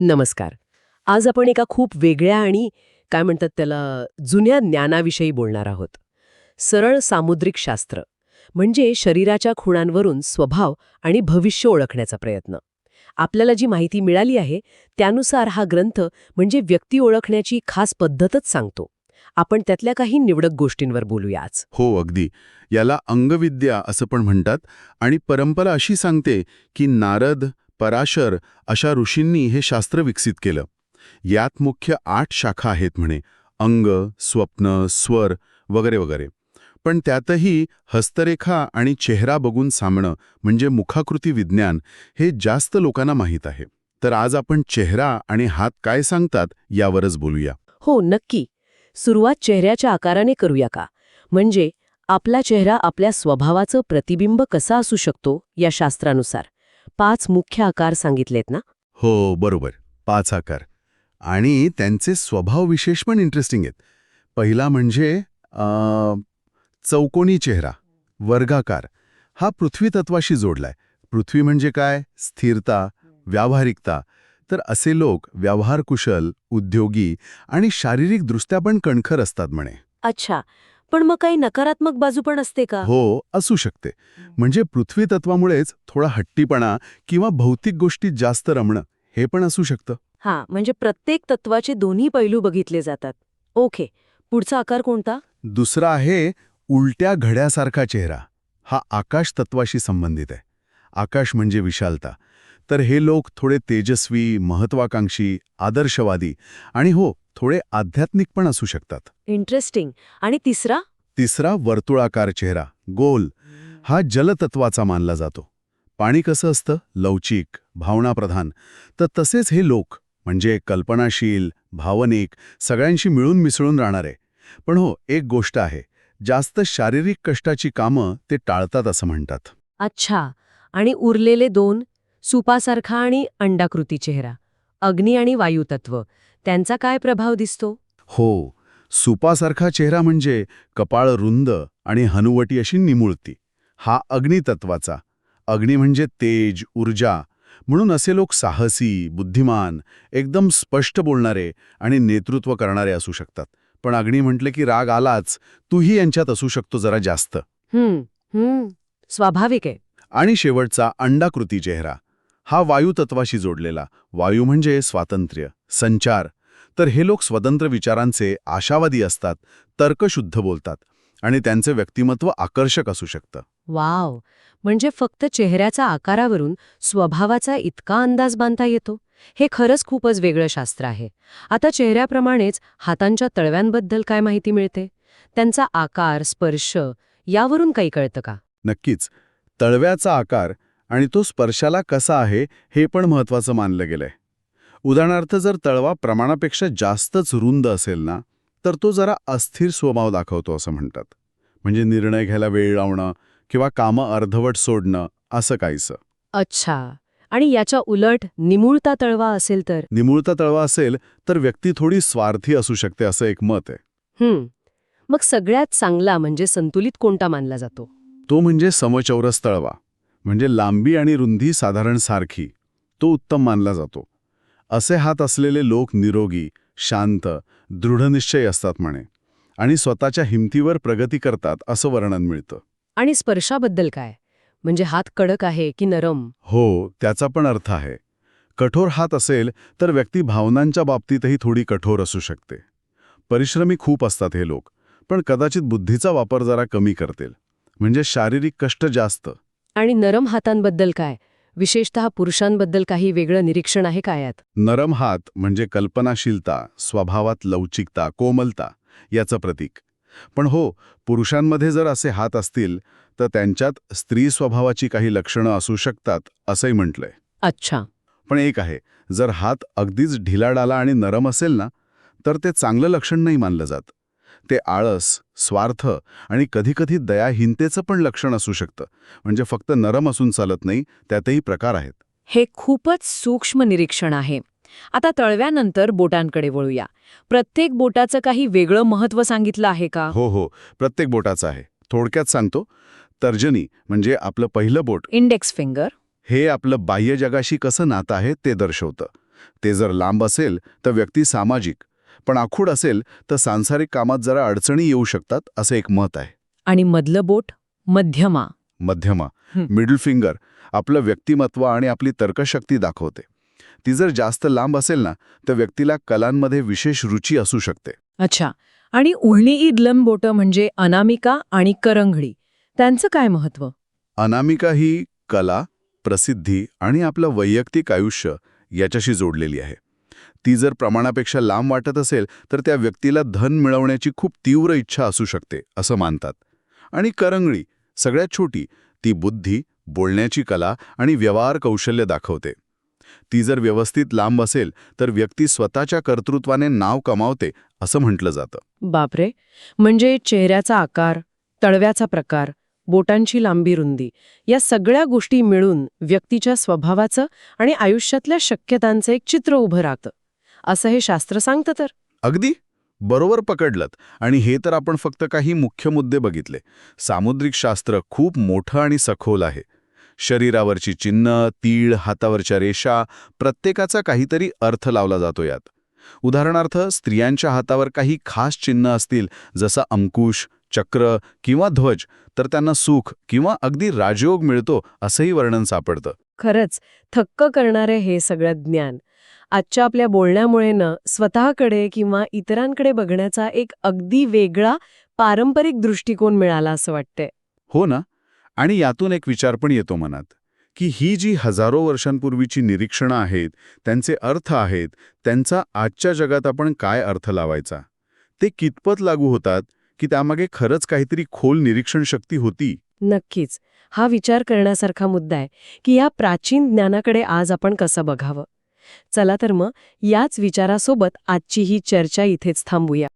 नमस्कार. आज आपण एका खूप वेगळ्या आणि काय म्हणतात त्याला जुन्या ज्ञानाविषयी बोलणार आहोत. सरळ सामुद्रिक शास्त्र म्हणजे शरीराच्या खुणांवरून स्वभाव आणि भविष्य ओळखण्याचा प्रयत्न. आपल्याला जी माहिती मिळाली आहे त्यानुसार हा ग्रंथ म्हणजे व्यक्ती ओळखण्याची खास पद्धतच सांगतो. आपण त्यातल्या काही निवडक गोष्टींवर बोलूया आज. हो अगदी. याला अंगविद्या असं पण म्हणतात आणि परंपरा अशी सांगते की नारद पराशर अशा ऋषींनी हे शास्त्र विकसित केलं. यात मुख्य आठ शाखा आहेत म्हणे. अंग स्वप्न स्वर वगैरे वगैरे. पण त्यातही हस्तरेखा आणि चेहरा बघून सामणं म्हणजे मुखाकृती विज्ञान हे जास्त लोकांना माहीत आहे. तर आज आपण चेहरा आणि हात काय सांगतात यावरच बोलूया. हो नक्की. सुरुवात चेहऱ्याच्या आकाराने करूया का? म्हणजे आपला चेहरा आपल्या स्वभावाचं प्रतिबिंब कसा असू शकतो या शास्त्रानुसार? पाच मुख्य आकार सांगितलेत ना? हो बरोबर. पाच आकार. आणि त्यांचे स्वभाव विशेष पण इंटरेस्टिंग आहेत. पहिला म्हणजे चौकोनी चेहरा वर्गाकार. हा पृथ्वी तत्वाशी जोडलाय. पृथ्वी म्हणजे काय? स्थिरता व्यावहारिकता. तर असे लोक व्यवहारकुशल उद्योगी आणि शारीरिकदृष्ट्या पण कणखर असतात म्हणे. अच्छा. पण मग काही नकारात्मक बाजू पण असते का? हो असू शकते. म्हणजे पृथ्वी तत्वामुळेच थोडा हट्टीपणा किंवा भौतिक गोष्टीत जास्त रमणं हे पण असू शकतं. हा म्हणजे प्रत्येक तत्वाचे दोन्ही पैलू बघितले जातात. ओके पुढचा आकार कोणता? दुसरा आहे उलट्या घड्यासारखा चेहरा. हा आकाश तत्वाशी संबंधित आहे. आकाश म्हणजे विशालता. तर हे लोक थोडे तेजस्वी महत्वाकांक्षी आदर्शवादी आणि हो थोडे आध्यात्मिक पण असू शकतात. इंटरेस्टिंग आणि तिसरा? तिसरा वर्तुळाकार चेहरा गोल. हा जलतत्वाचा मानला जातो. पाणी कसं असतं? लवचिक भावनाप्रधान. तर तसेच हे लोक म्हणजे कल्पनाशील भावनिक सगळ्यांशी मिळून मिसळून राहणारे. पण हो एक गोष्ट आहे जास्त शारीरिक कष्टाची कामं ते टाळतात असं म्हणतात. अच्छा. आणि उरलेले दोन? सुपासारखा आणि अंडाकृती चेहरा अग्नी आणि वायुतत्व त्यांचा काय प्रभाव दिसतो? हो सुपासारखा चेहरा म्हणजे कपाळ रुंद आणि हनुवटी अशी निमुळती. हा अग्नितत्वाचा. अग्नी म्हणजे तेज ऊर्जा. म्हणून असे लोक साहसी बुद्धिमान एकदम स्पष्ट बोलणारे आणि नेतृत्व करणारे असू शकतात. पण अग्नी म्हटले की राग आलाच तूही यांच्यात असू शकतो जरा जास्त. हम्म हम्म स्वाभाविक आहे. आणि शेवटचा अंडाकृती चेहरा. हा वायुतत्वाशी जोडलेला. वायू म्हणजे स्वातंत्र्य संचार. तर हे लोक स्वतंत्र विचारांचे आशावादी असतात तर्कशुद्ध बोलतात आणि त्यांचे व्यक्तिमत्व आकर्षक असू शकतं. वाव! म्हणजे फक्त चेहऱ्याचा आकारावरून स्वभावाचा इतका अंदाज बांधता येतो? हे खरंच खूपच वेगळं शास्त्र आहे. आता चेहऱ्याप्रमाणेच हातांच्या तळव्यांबद्दल काय माहिती मिळते? त्यांचा आकार स्पर्श यावरून काही कळतं का? नक्कीच. तळव्याचा आकार आणि तो स्पर्शाला कसा आहे हे पण महत्वाचं मानलं गेलंय. उदाहरणार्थ जर तळवा प्रमाणापेक्षा जास्तच रुंद असेल ना तर तो जरा अस्थिर स्वभाव दाखवतो असं म्हणतात. म्हणजे निर्णय घ्यायला वेळ लावणं किंवा कामं अर्धवट सोडणं असं काहीसं. अच्छा. आणि याच्या उलट निमुळता तळवा असेल तर? निमुळता तळवा असेल तर व्यक्ती थोडी स्वार्थी असू शकते असं एक मत आहे. हम्म मग सगळ्यात चांगला म्हणजे संतुलित कोणता मानला जातो? तो म्हणजे समचौरस तळवा. म्हणजे लांबी आणि रुंदी साधारण सारखी तो उत्तम मानला जातो. असे हात असलेले लोक निरोगी शांत दृढनिश्चय असतात म्हणे. आणि स्वतःच्या हिमतीवर प्रगती करतात असं वर्णन मिळतं. आणि स्पर्शाबद्दल काय? म्हणजे हात कडक आहे की नरम? हो त्याचा पण अर्थ आहे. कठोर हात असेल तर व्यक्ती भावनांच्या बाबतीतही थोडी कठोर असू शकते. परिश्रमी खूप असतात हे लोक पण कदाचित बुद्धीचा वापर जरा कमी करतील. म्हणजे शारीरिक कष्ट जास्त आणि नरम हातांबद्दल काय? विशेषतः पुरुषांबद्दल काही वेगळं निरीक्षण आहे का यात? नरम हात म्हणजे कल्पनाशीलता स्वभावात लवचिकता कोमलता याचं प्रतीक. पण हो पुरुषांमध्ये जर असे हात असतील तर त्यांच्यात स्त्री स्वभावाची काही लक्षणं असू शकतात असंही म्हटलंय. अच्छा. पण एक आहे जर हात अगदीच ढिलाडाला आणि नरम असेल ना तर ते चांगलं लक्षण नाही मानलं जात. ते आळस स्वार्थ आणि कधीकधी दयाहीनतेचं पण लक्षण असू शकतं. म्हणजे फक्त नरम असून चालत नाही त्यातही प्रकार आहेत. हे खूपच सूक्ष्म निरीक्षण आहे. आता तळव्यानंतर बोटांकडे वळूया. प्रत्येक बोटाचं काही वेगळं महत्त्व सांगितलं आहे का? हो हो. प्रत्येक बोटाचं आहे. थोडक्यात सांगतो. तर्जनी म्हणजे आपलं पहिलं बोट. Index finger. हे आपलं बाह्य जगाशी कसं नातं आहे ते दर्शवतं. ते जर लांब असेल तर व्यक्ती सामाजिक. पण आखूड असेल तर सांसारिक कामात जरा अडचणी येऊ शकतात असं एक मत आहे. आणि मधलं बोट मध्यमा. मध्यमा. मिडल फिंगर आपलं व्यक्तिमत्व आणि आपली तर्कशक्ती दाखवते. ती जर जास्त लांब असेल ना तर व्यक्तीला कलांमध्ये विशेष रुची असू शकते. अच्छा. आणि उळणी ईदलम बोटं म्हणजे अनामिका आणि करंगडी त्यांचं काय महत्त्व? अनामिका ही कला प्रसिद्धी आणि आपलं वैयक्तिक आयुष्य याच्याशी जोडलेली आहे. ती जर प्रमाणापेक्षा लांब वाटत असेल तर त्या व्यक्तीला धन मिळवण्याची खूप तीव्र इच्छा असू शकते असं मानतात. आणि करंगळी सगळ्यात छोटी ती बुद्धी बोलण्याची कला आणि व्यवहार कौशल्य दाखवते. ती जर व्यवस्थित लांब असेल तर व्यक्ती स्वतःच्या कर्तृत्वाने नाव कमावते असं म्हटलं जातं. बापरे! म्हणजे चेहऱ्याचा आकार तळव्याचा प्रकार बोटांची लांबी रुंदी या सगळ्या गोष्टी मिळून व्यक्तीच्या स्वभावाचं आणि आयुष्यातल्या शक्यतांचं एक चित्र उभं राहतं. असं हे शास्त्र सांगतं तर. अगदी? बरोबर पकडलत. आणि हे तर आपण फक्त काही मुख्य मुद्दे बघितले. सामुद्रिक शास्त्र खूप मोठं आणि सखोल आहे. शरीरावरची चिन्ह तीळ हातावरच्या रेषा प्रत्येकाचा काहीतरी अर्थ लावला जातो यात. उदाहरणार्थ स्त्रियांच्या हातावर काही खास चिन्ह असतील जसं अंकुश चक्र किंवा ध्वज तर त्यांना सुख किंवा अगदी राजयोग मिळतो असंही वर्णन सापडतं. खरंच थक्क करणारे हे सगळं ज्ञान. आजच्या आपल्या बोलण्यामुळे न स्वतःकडे किंवा इतरांकडे बघण्याचा एक अगदी वेगळा पारंपरिक दृष्टिकोन मिळाला असं वाटतंय. हो ना? आणि यातून एक विचार पण येतो मनात की ही जी हजारो वर्षांपूर्वीची निरीक्षणं आहेत त्यांचे अर्थ आहेत त्यांचा आजच्या जगात आपण काय अर्थ लावायचा? ते कितपत लागू होतात की त्यामागे खरंच काहीतरी खोल निरीक्षण शक्ती होती? नक्कीच. हा विचार करण्यासारखा मुद्दा आहे की या प्राचीन ज्ञानाकडे आज आपण कसं बघावं? चला तर मग याच विचारासोबत आजची ही चर्चा इथेच थांबूया.